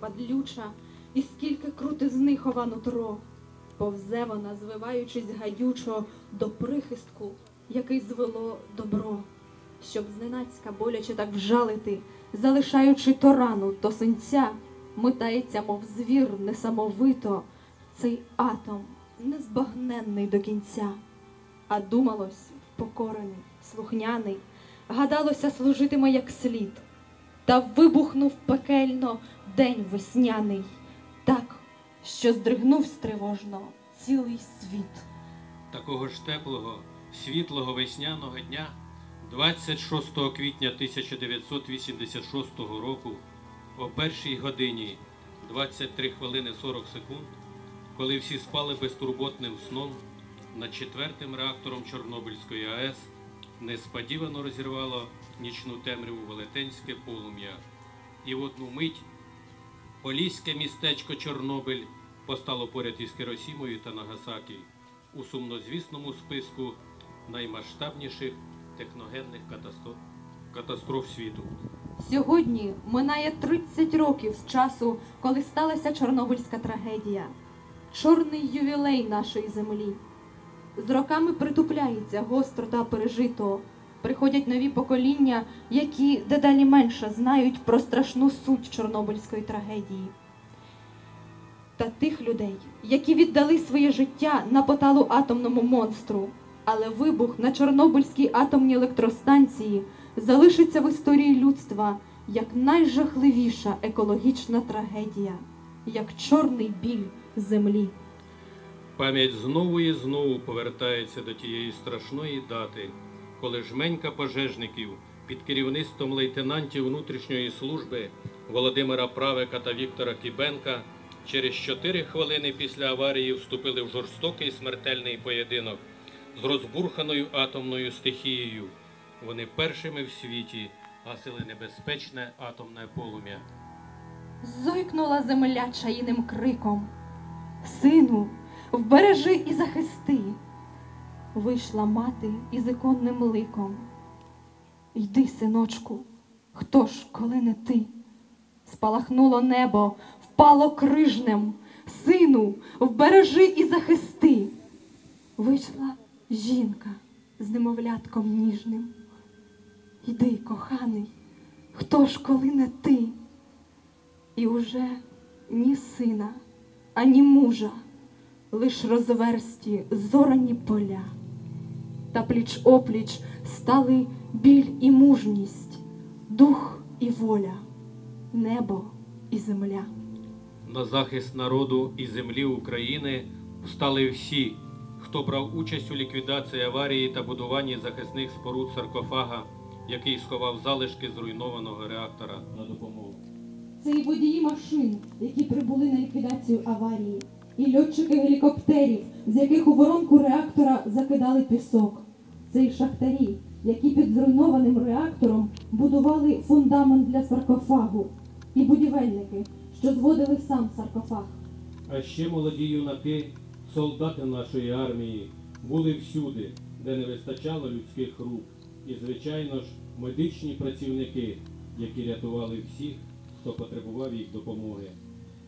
падлюча, і скільки крутизни хова нутро. Повзе вона, звиваючись гадючо до прихистку, який звело добро, щоб зненацька боляче так вжалити, залишаючи то рану, то синця, митається, мов звір несамовито, цей атом незбагненний до кінця. А думалось, впокорений, слухняний, гадалося, служитиме як слід. Та вибухнув пекельно день весняний, так, що здригнув стривожно цілий світ. Такого ж теплого, світлого весняного дня, 26 квітня 1986 року, о першій годині 23 хвилини 40 секунд, коли всі спали безтурботним сном, над четвертим реактором Чорнобильської АЕС несподівано розірвало нічну темряву велетенське полум'я. І в одну мить Поліське містечко Чорнобиль постало поряд із Хіросімою та Нагасакі у сумнозвісному списку наймасштабніших техногенних катастроф, катастроф світу. Сьогодні минає 30 років з часу, коли сталася Чорнобильська трагедія, чорний ювілей нашої землі. З роками притупляється гострота пережитого. Приходять нові покоління, які дедалі менше знають про страшну суть Чорнобильської трагедії. Та тих людей, які віддали своє життя на поталу атомному монстру, але вибух на Чорнобильській атомній електростанції залишиться в історії людства як найжахливіша екологічна трагедія, як чорний біль землі. Пам'ять знову і знову повертається до тієї страшної дати, коли жменька пожежників під керівництвом лейтенантів внутрішньої служби Володимира Правика та Віктора Кібенка через 4 хвилини після аварії вступили в жорстокий смертельний поєдинок з розбурханою атомною стихією. Вони першими в світі гасили небезпечне атомне полум'я. Зойкнула земля чаїним криком. Сину, вбережи і захисти. Вийшла мати із іконним ликом. Йди, синочку, хто ж, коли не ти? Спалахнуло небо, впало крижнем. Сину, вбережи і захисти. Вийшла жінка з немовлятком ніжним. Йди, коханий, хто ж, коли не ти? І уже ні сина, ані мужа, лиш розверсті зорані поля. Та пліч опліч стали біль і мужність, дух і воля, небо і земля. На захист народу і землі України встали всі, хто брав участь у ліквідації аварії та будуванні захисних споруд саркофага, який сховав залишки зруйнованого реактора на допомогу. Це і водії машин, які прибули на ліквідацію аварії, і льотчики гелікоптерів, з яких у воронку реактора закидали пісок. Це і шахтарі, які під зруйнованим реактором будували фундамент для саркофагу, і будівельники, що зводили сам саркофаг. А ще молоді юнаки, солдати нашої армії, були всюди, де не вистачало людських рук, і, звичайно ж, медичні працівники, які рятували всіх, хто потребував їх допомоги.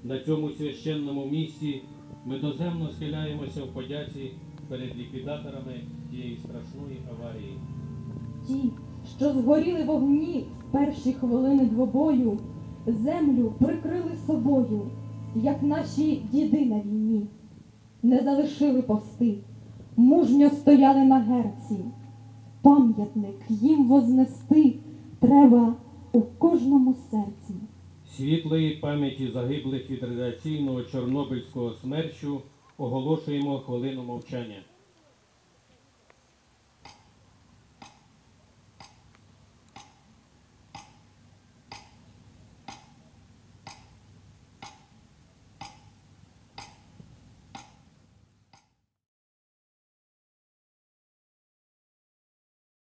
На цьому священному місці ми доземно схиляємося в подяці перед ліквідаторами тієї страшної аварії. Ті, що згоріли в огні в перші хвилини двобою, землю прикрили собою, як наші діди на війні. Не залишили пости, мужньо стояли на герці. Пам'ятник їм вознести треба у кожному серці. Світлої пам'яті загиблих від радіаційного чорнобильського смерчу оголошуємо хвилину мовчання.